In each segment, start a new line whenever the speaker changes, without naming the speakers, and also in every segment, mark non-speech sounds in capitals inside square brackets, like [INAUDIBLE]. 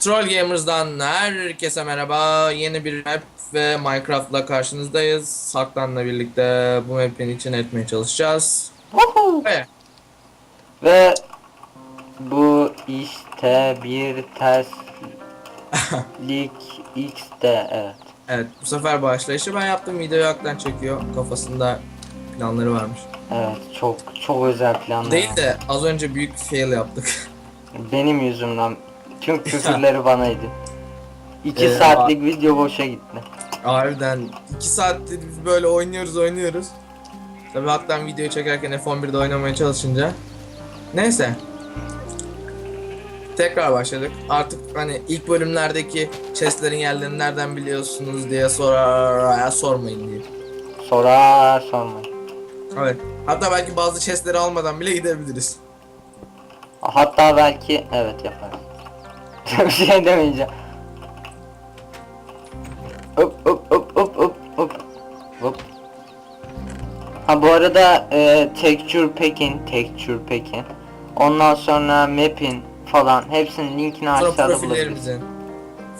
Troll Gamers'dan herkese merhaba. Yeni bir map ve Minecraft'la karşınızdayız. Saklan'la birlikte bu map'in için etmeye çalışacağız.
Woohoo!
Ve
Ve bu işte bir terslik [LAUGHS] X'te evet.
evet bu sefer başlayışı ben yaptım. Videoyu Aktan çekiyor. Kafasında planları varmış.
Evet çok çok özel planlar.
Değil de az önce büyük bir fail yaptık.
Benim yüzümden tüm küfürleri banaydı. 2
Ee,
saatlik video boşa gitti.
Harbiden 2 saattir biz böyle oynuyoruz oynuyoruz. Tabii Aktan videoyu çekerken F11'de oynamaya çalışınca. Neyse. Tekrar başladık. Artık hani ilk bölümlerdeki chestlerin yerlerini nereden biliyorsunuz diye sorar sormayın diye.
Sorar sorma.
Evet. Hatta belki bazı chestleri almadan bile gidebiliriz.
Hatta belki evet yaparız. Bir şey demeyeceğim. Hop hop hop hop hop hop. Hop. Ha bu arada e, texture pack'in, texture pack'in. Ondan sonra map'in falan hepsinin linkini
Sonra
aşağıda bulabilirsiniz.
profillerimizin,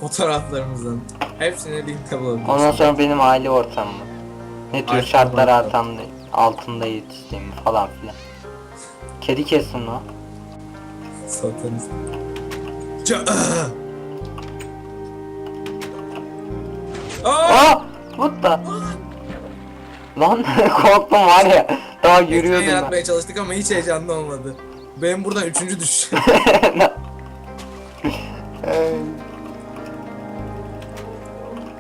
fotoğraflarımızın hepsini linkte bulabilirsiniz.
Ondan sonra benim aile ortamım. Ne tür
Aile
şartlar
ortamı.
altında, altında yetiştiğimi falan filan. Kedi kesin o.
Satanist. Ça- Aa!
Aa! What the? Lan [LAUGHS] korktum var ya. Daha
Yürüyordum
yürüyordum ben.
yaratmaya çalıştık ama hiç heyecanlı olmadı. Benim buradan üçüncü düş. [LAUGHS]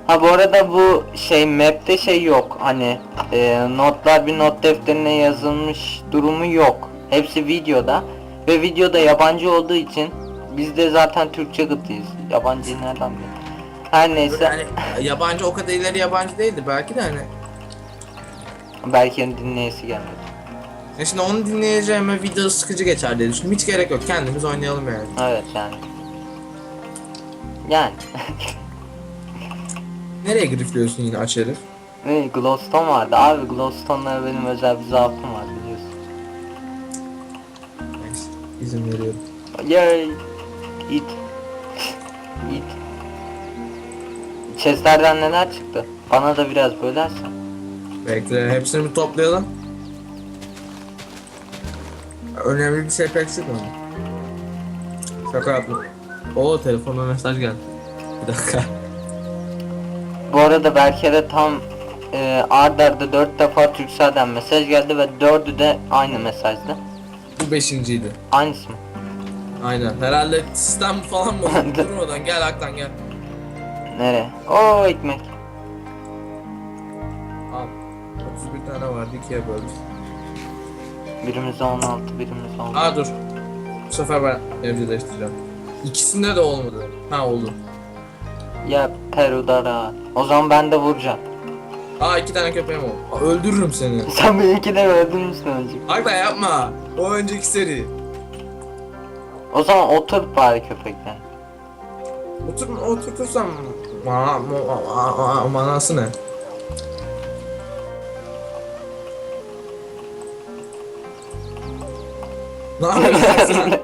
ha bu arada bu şey map'te şey yok hani e, notlar bir not defterine yazılmış durumu yok. Hepsi videoda ve videoda yabancı olduğu için biz de zaten Türkçe gıtıyız. Yabancıyı nereden bilelim? Her neyse
yani yabancı o kadar ileri yabancı değildi belki de hani.
belki dinleyesi gelmedi.
Ya şimdi onu dinleyeceğime video sıkıcı geçer diye düşündüm. Hiç gerek yok. Kendimiz oynayalım yani.
Evet yani. Yani. [LAUGHS]
Nereye grifliyorsun yine aç herif?
Ne Glowstone vardı abi Glowstone'lara benim özel bir zaafım var biliyorsun.
Neyse. İzin veriyorum.
Yay! It. It. Chestlerden neler çıktı? Bana da biraz bölersen.
Bekle hepsini bir toplayalım. Önemli bir şey pek çıkmadı. Şaka yaptım. Oo telefonuma mesaj geldi. Bir dakika.
Bu arada Berker'e tam e, ard arda 4 defa Türkcell'den mesaj geldi ve dördü de aynı mesajdı.
Bu beşinciydi.
Aynısı mı?
Aynen. Herhalde sistem falan mı? [LAUGHS] Durmadan gel Aktan gel.
Nereye? Oo ekmek.
Al. 31 tane vardı ikiye böldük.
Birimize 16, birimize 16.
Aa dur. Bu sefer ben evcilleştireceğim. İkisinde de olmadı. Ha oldu.
Ya Peru'da rahat. O zaman ben de vuracağım.
Aa iki tane köpeğim oldu. Aa, öldürürüm seni. [LAUGHS]
Sen benimki de öldürmüşsün önce.
Aktan yapma. O önceki seri.
O zaman otur bari köpekten.
Otur, oturtursam ma, ma, ma, ma, manası ne? Ne yapıyorsun sen?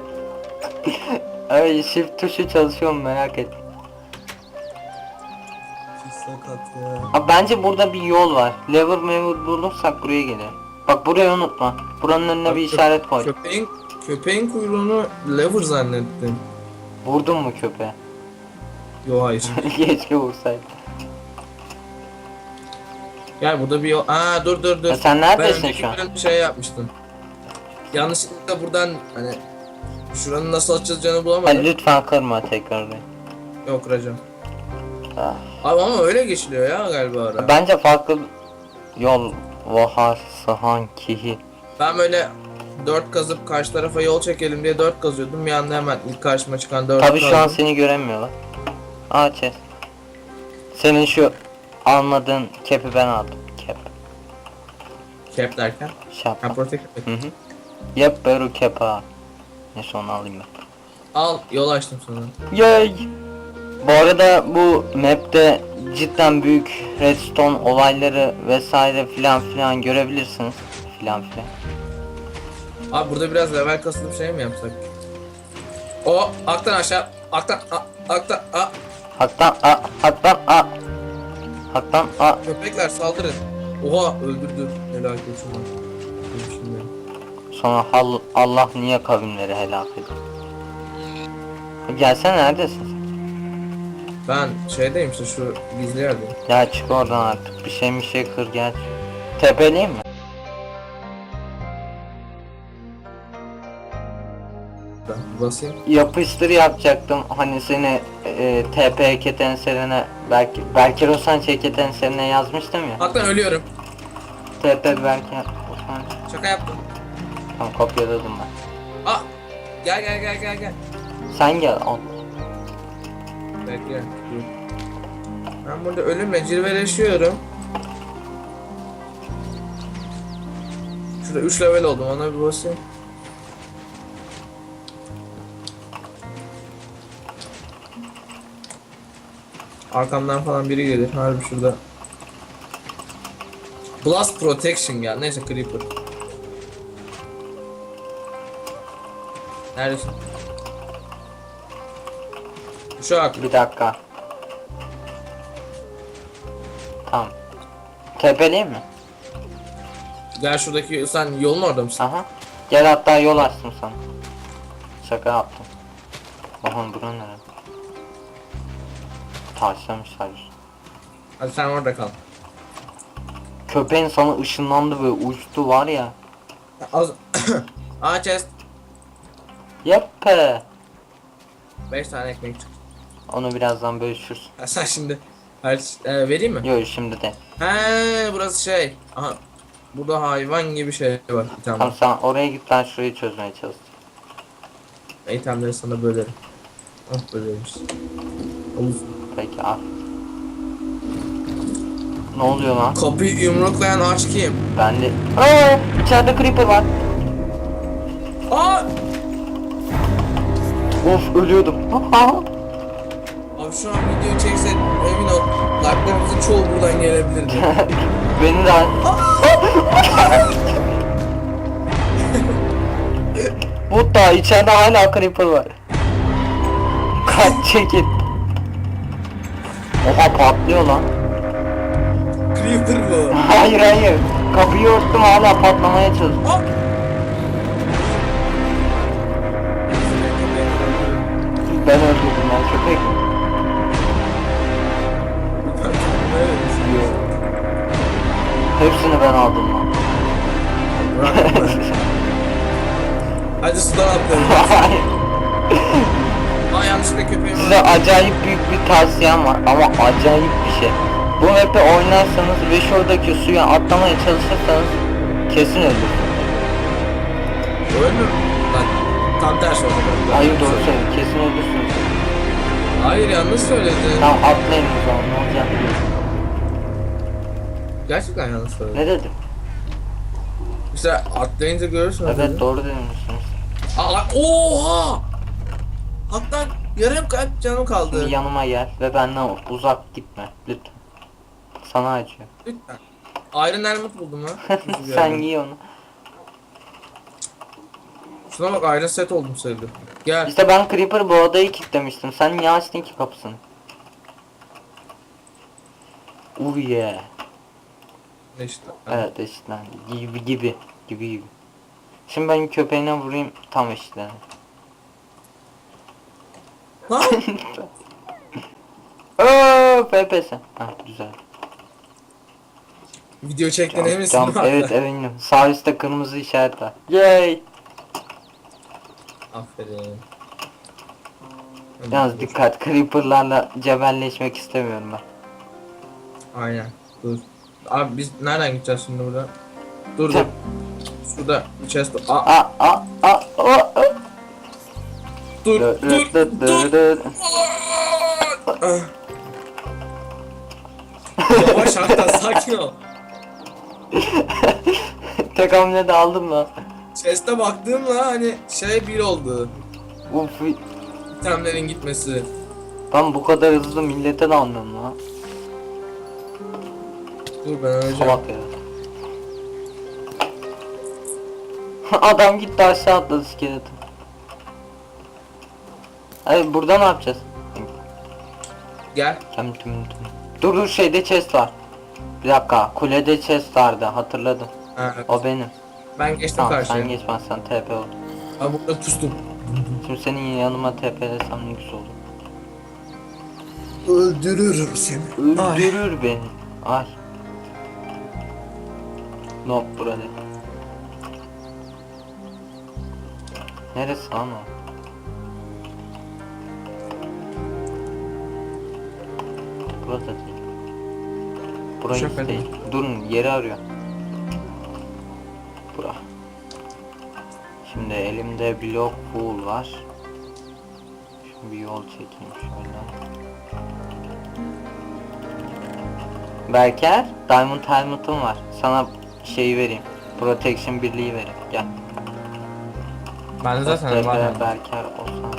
[LAUGHS]
Ay shift tuşu çalışıyor mu merak.
Pis sakat ya.
Abi bence burada bir yol var. Lever mever bulursak buraya gelir. Bak burayı unutma. Buranın önüne bir işaret koy.
Köpeğin, köpeğin kuyruğunu lever zannettim.
Vurdun mu köpeğe?
Yo hayır. [LAUGHS]
Keşke vursaydı.
Gel burada bir yol. Aa dur dur dur.
Ya sen
ben
neredesin
önceki
şu an?
bölüm şey yapmıştım. Yanlışlıkla buradan hani şuranın nasıl açılacağını bulamadım.
Hadi lütfen kırma tekrar.
Yok kıracağım.
Ah.
Abi ama öyle geçiliyor ya galiba ara.
Bence farklı yol var sanki.
Ben böyle dört kazıp karşı tarafa yol çekelim diye dört kazıyordum. Bir anda hemen ilk karşıma çıkan dört
Tabi şu an
kazdım.
seni göremiyorlar. Aa chest. Senin şu almadığın kepi ben aldım. Kep.
Cap derken.
Şapka.
Ha protect.
Hı hı. Yep beru kepa. Neyse onu alayım ben.
Al yol açtım sana.
Yay! Bu arada bu map'te cidden büyük redstone olayları vesaire filan filan görebilirsiniz. Filan filan.
Abi burada biraz level kasılıp şey mi yapsak? O aktan aşağı Aktan a, aktan a.
Haktan a, haktan a. Haktan a.
Köpekler saldırın. Oha öldürdü. Helal olsun lan. Şimdi.
Sonra hal- Allah niye kavimleri helak ediyor? Gelsene neredesin?
Ben şeydeyim işte şu gizli yerdeyim.
Ya çık oradan artık bir şey bir şey kır gel. Tepeleyim mi?
Basayım.
Yapıştır yapacaktım hani seni e, TP Eketen serine belki belki Rosan Çeketen serine yazmıştım ya.
Aktan ölüyorum.
TP belki Osman.
Şaka yaptım.
Tamam kopyaladım ben.
Aa. Gel gel gel gel gel.
Sen gel al.
Bekle. Ben burada ölümle cilveleşiyorum. Şurada 3 level oldum ona bir basayım. Arkamdan falan biri gelir. Harbi şurada. Blast Protection gel. Neyse Creeper. Neredesin? Uşak.
Bir dakika. Tamam. Tepeleyim mi?
Gel şuradaki sen yolun orada mısın?
Aha. Gel hatta yol açtım sana. Şaka yaptım. Bakın bura nere? Taşlamışlar.
Hadi sen orada kal.
Köpeğin sana ışınlandı ve uçtu var ya.
Az [COUGHS] Aa chest.
Yeppe.
5 tane ekmek çıktı.
Onu birazdan bölüşürüz.
Ha, sen şimdi her e, vereyim mi?
Yok şimdi de.
He burası şey. Aha. Burada hayvan gibi şey var.
Tamam
Tamam.
sen oraya git ben şurayı çözmeye çalış.
İtemleri sana bölerim. Ah bölüyormuş. Of.
Peki al. Ne oluyor lan?
Kapıyı yumruklayan aç kim?
Ben de... Aa, içeride creeper var.
Aa!
Of ölüyordum. Aha.
Abi şu an video çeksek emin ol. Like'larımızın çoğu buradan gelebilirdi. [LAUGHS]
Beni de... Bu da içeride hala creeper var. Kaç çekil. Oha patlıyor lan.
Creeper bu.
Hayır hayır. Kapıyı örttüm hala patlamaya çalışıyor.
Aa!
Ben öldürdüm lan köpek. Hepsini ben aldım lan. [LAUGHS]
Hadi sudan atlayalım. [LAUGHS] Yanlışlıkla köpeğim
Size acayip büyük bir tavsiyem var ama acayip bir şey. Bu map'i oynarsanız ve şuradaki suya atlamaya çalışırsanız kesin ölürsünüz.
Ölmüyor Lan tam tersi oldu.
Hayır doğru söylüyorum kesin ölürsünüz.
Hayır yanlış söyledin.
Tamam atlayın o zaman ne olacak.
Gerçekten yanlış söyledin.
Ne dedim?
İşte atlayınca görürsün.
Evet doğru demişsiniz.
Aa, oha! Hatta yarım kalp canım kaldı.
Şimdi yanıma gel ve benden uzak gitme lütfen. Sana acıyor.
Lütfen. Iron Helmet buldum bir [LAUGHS]
Sen giy onu.
Şuna bak Iron Set oldum sayılır. Gel.
İşte ben Creeper bu odayı kilitlemiştim. Sen niye açtın ki kapısını? Oh yeah.
İşte.
Evet eşitlendi. Gibi gibi. Gibi gibi. Şimdi ben köpeğine vurayım tam eşitlendi.
Lan!
Ooo FPS. Ha güzel.
Video çektiğine eminsin değil mi?
evet eminim. Sağ üstte kırmızı işaret var. Yay.
Aferin.
Yalnız dikkat creeperlarla cebelleşmek istemiyorum ben.
Aynen. Dur. Abi biz nereden gideceğiz şimdi burada? Dur dur. Şurada bir chest. Aa,
Aa aa aa aa aa.
Dur dur dur.
dı.
Ah. Yavaş hatta sakin ol.
Tek hamlede aldım lan.
Chest'e baktığımla hani şey bir oldu.
Uf
İtemlerin gitmesi.
ben bu kadar hızlı millete de almıyorum lan.
Dur ben öleceğim.
Salak ya. Adam gitti aşağı atladı skeleton. Hayır burada ne yapacağız?
Gel.
Tüm tüm tüm. Dur dur şeyde chest var. Bir dakika kulede chest vardı hatırladım.
Ha,
O benim.
ben geçtim
Tamam
karşıya.
sen geç ben sen TP ol.
Ha, burada pustum.
Şimdi senin yanıma TP'lesem ne güzel olur.
Öldürürüm seni.
Öldürür beni. Ay. Nope burada. Neresi lan o? Burada değil. Burayı
Şaka
değil. Durun yeri arıyor. Bura. Şimdi elimde blok full var. Şimdi bir yol çekeyim şöyle. Berker, Diamond Helmet'ım var. Sana şeyi vereyim. Protection birliği vereyim. Gel.
Ben de zaten var.
Berker olsan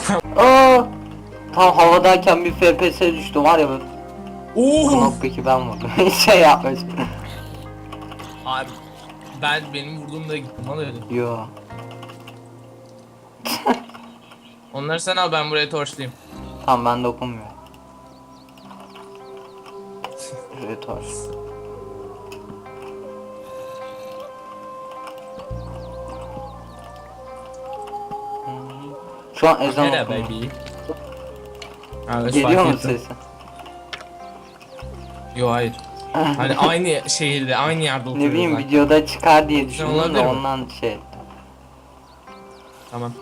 şey Aa! Tam havadayken bir FPS düştü var ya böyle.
Oo!
Knockback'i ben vurdum. [LAUGHS] şey yapmış.
Abi ben benim vurduğumda gittim al öyle.
Yo.
Onları sen al ben buraya torçlayayım.
Tamam ben dokunmuyorum. Retor. Şu an ezan okunuyor.
Evet,
Geliyor
fark
mu
ettim. Yo hayır. Hani [LAUGHS] aynı şehirde aynı yerde
ne
oturuyoruz.
bileyim videoda çıkar diye düşündüm de
olabilir mi?
ondan şey.
Tamam.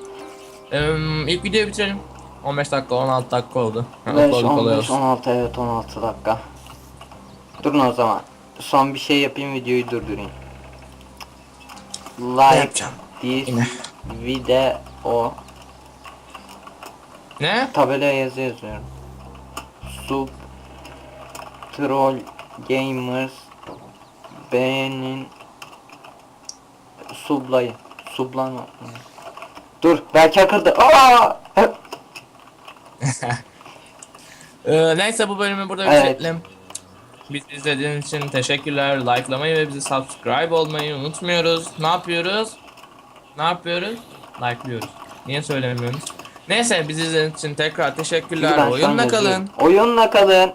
Ee, ilk videoyu bitirelim. 15 dakika 16 dakika oldu. Ha,
5,
upload kolay
15,
olsun.
16 evet 16 dakika. Durun o zaman. Son bir şey yapayım videoyu durdurayım. Like
yapacağım?
this
Yine.
video
Ne?
tabelaya yazı yazıyorum. Sub Troll Gamers beğenin sublayın. Sublama. Dur belki akıldı. Aa! [LAUGHS]
Ee, neyse bu bölümü burada
Evet.
bitirelim. Bizi izlediğiniz için teşekkürler. Likelamayı ve bizi subscribe olmayı unutmuyoruz. Ne yapıyoruz? Ne yapıyoruz? Like'lıyoruz. Niye söylemiyoruz? Neyse izlediğiniz için tekrar teşekkürler. Oyunla kalın.
Oyunla kalın.